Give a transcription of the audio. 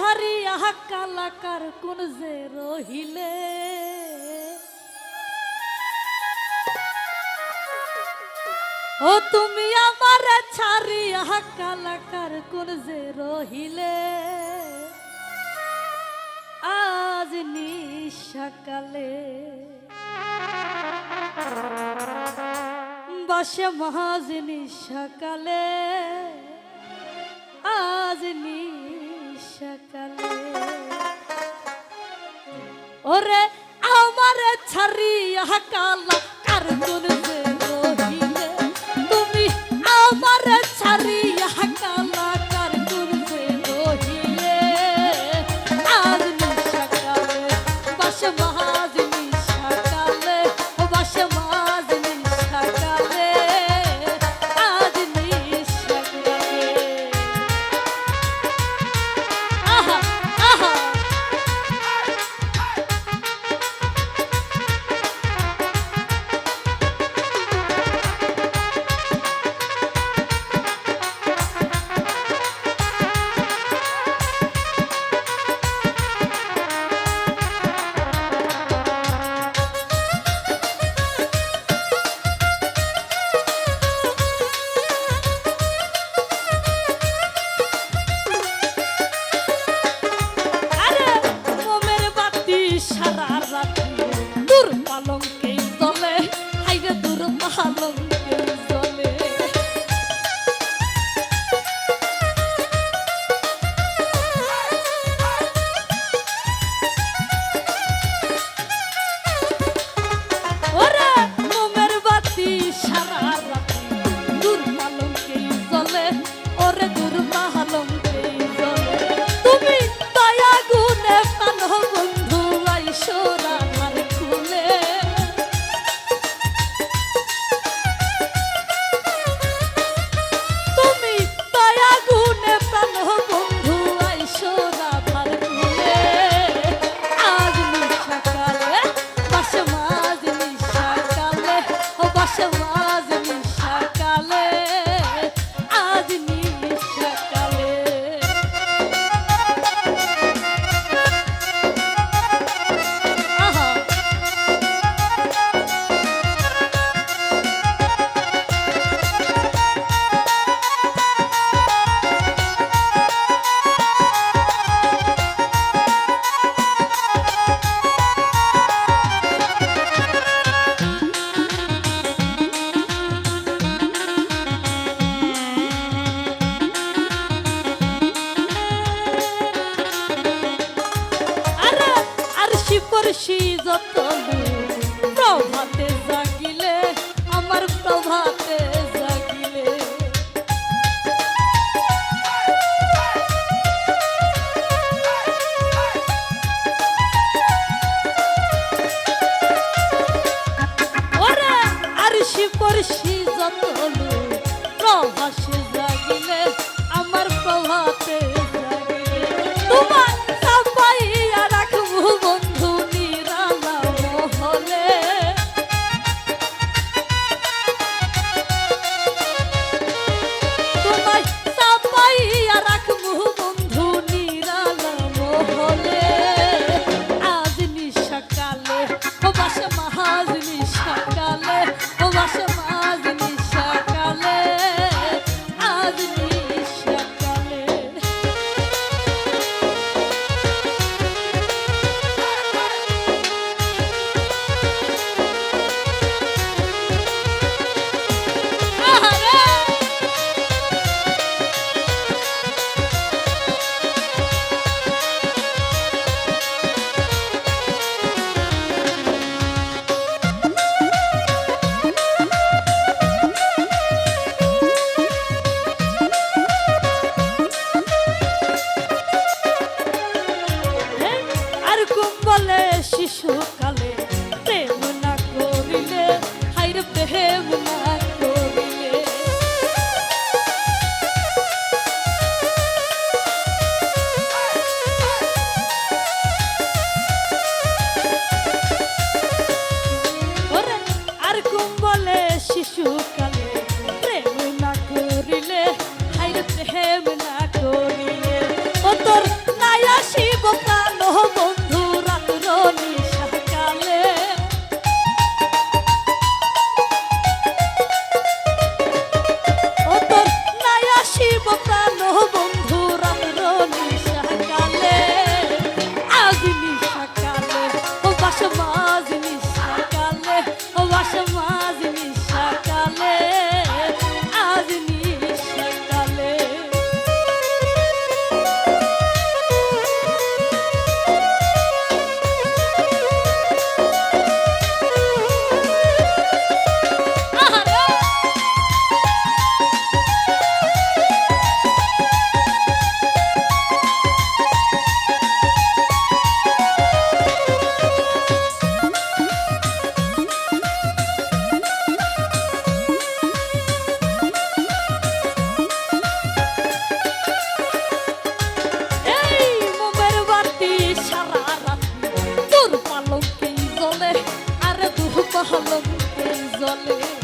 সারিয়া কালাকার কোন যে রহিলে। ও তুমি আমার ছাড়িয়া কালাকার কোন যে রহিলে। আজ নিশাকালে বাসে মহাজ নিশাকালে। বর্ষাকালে ওরে আমার ছাড়িয়া কালা কার যে সারা রাত মুর্শি কলঙ্কের জলে।